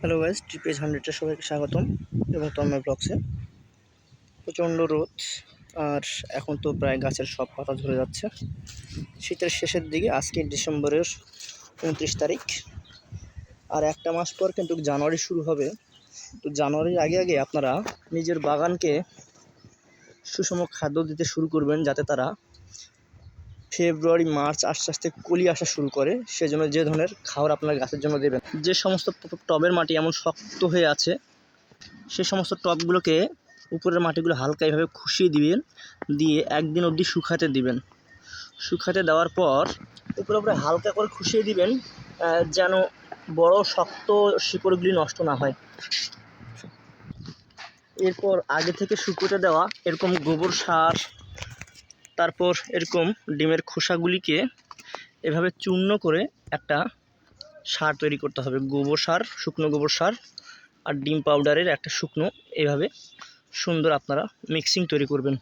Hello guys TPS হান্ড্রেডে সবাইকে স্বাগতম এবং তন্ময় ব্লগসে প্রচণ্ড রোদ, আর এখন তো প্রায় গাছের সব পাতা ঝরে যাচ্ছে। শীতের শেষের দিকে, আজকে ডিসেম্বরের উনত্রিশ তারিখ। আর একটা মাস পর কিন্তু জানুয়ারি শুরু হবে। তো জানুয়ারির আগে আগে আপনারা নিজের বাগানকে সুষম খাদ্য দিতে শুরু করবেন, যাতে তারা ফেব্রুয়ারি, মার্চ আস্তে আস্তে কলি আসা শুরু করে, সেজন্য যে ধরনের খাবার আপনার গাছের জন্য দেবেন। যে সমস্ত টবের মাটি এমন শক্ত হয়ে আছে, সে সমস্ত টবগুলোকে উপরের মাটিগুলো হালকা এভাবে খুশিয়ে দিবেন, দিয়ে একদিন অবধি শুকাতে দিবেন। শুকাতে দেওয়ার পর উপরে উপরে হালকা করে খুশিয়ে দিবেন যেন বড় শক্ত শিকড়গুলি নষ্ট না হয়। এরপর আগে থেকে শুকোতে দেওয়া এরকম গোবর সার তারপর এরকম ডিমের খোসাগুলিকে এভাবে চূর্ণ করে একটা সার তৈরি করতে হবে। গোবর সার, শুকনো গোবর সার আর ডিম পাউডারের একটা শুকনো এভাবে সুন্দর আপনারা মিক্সিং তৈরি করবেন।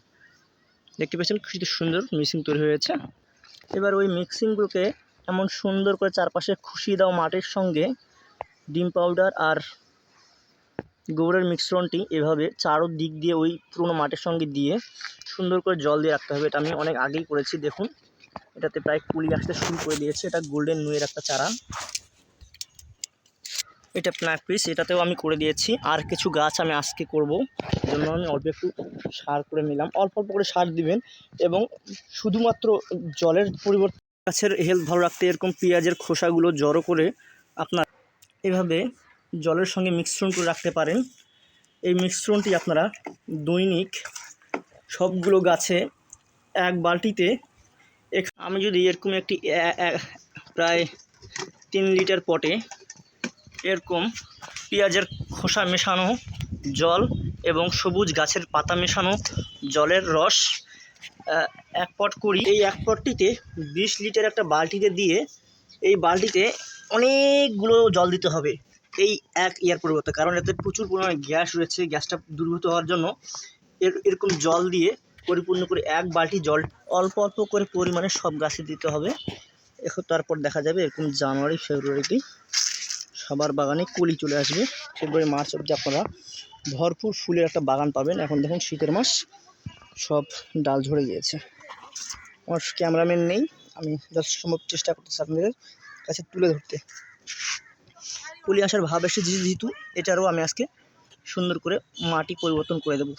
দেখতে পাচ্ছেন খুব সুন্দর মিক্সিং তৈরি হয়েছে এবার ওই মিক্সিংগুলোকে এমন সুন্দর করে চারপাশে খুশিয়ে দাও মাটির সঙ্গে। ডিম পাউডার আর গোবরের মিশ্রণটি এভাবে চারো দিক দিয়ে ওই পুরোনো মাটির সঙ্গে দিয়ে সুন্দর করে জল দিয়ে রাখতে হবে। এটা আমি অনেক আগেই করেছি, দেখুন। এটাতে প্রায় কুড়ি আসতে শুরু করে দিয়েছে। এটা গোল্ডেন নুয়ের একটা চারা। এটা প্ল্যাক পিস এটাতেও আমি করে দিয়েছি। আর কিছু গাছ আমি আজকে করব। জন্য আমি অল্প একটু সার করে নিলাম। অল্প অল্প করে সার দিবেন এবং শুধুমাত্র জলের পরিবর্তে গাছের হেলথ ভালো রাখতে এরকম পেঁয়াজের খোসাগুলো জড়ো করে আপনার এভাবে জলের সঙ্গে মিশ্রণ করে রাখতে পারেন। এই মিশ্রণটি আপনারা দৈনিক সবগুলো গাছে এক বালতিতে আমি যদি এরকম একটি প্রায় তিন লিটার পটে এরকম পেঁয়াজের খোসা মেশানো জল এবং সবুজ গাছের পাতা মেশানো জলের রস এক পট করি। এই এক পটটিতে বিশ লিটার একটা বালতিতে দিয়ে এই বালতিতে অনেকগুলো জল দিতে হবে। এই এক ইয়ার পরিবর্তে, কারণ এতে প্রচুর পরিমাণে গ্যাস রয়েছে, গ্যাসটা দূরীভূত হওয়ার জন্য। এর, এরকম জল দিয়ে পরিপূর্ণ করে এক বালতি জল অল্প অল্প করে পরিমাণে সব গাছে দিতে হবে। এখন তারপর দেখা যাবে এরকম জানুয়ারি, ফেব্রুয়ারিতে সবার বাগানে কলি চলে আসবে। ফেব্রুয়ারি, মার্চ অবধি আপনারা ভরপুর ফুলের একটা বাগান পাবেন। এখন দেখুন শীতের মাস, সব ডাল ঝরে গিয়েছে। আমার ক্যামেরাম্যান নেই, আমি যথেষ্ট সম্ভব চেষ্টা করতেছি আপনাদের কাছে তুলে ধরতে। কলি আসার ভাব এসে যেহেতু এটারও আমি আজকে সুন্দর করে মাটি পরিবর্তন করে দেবো।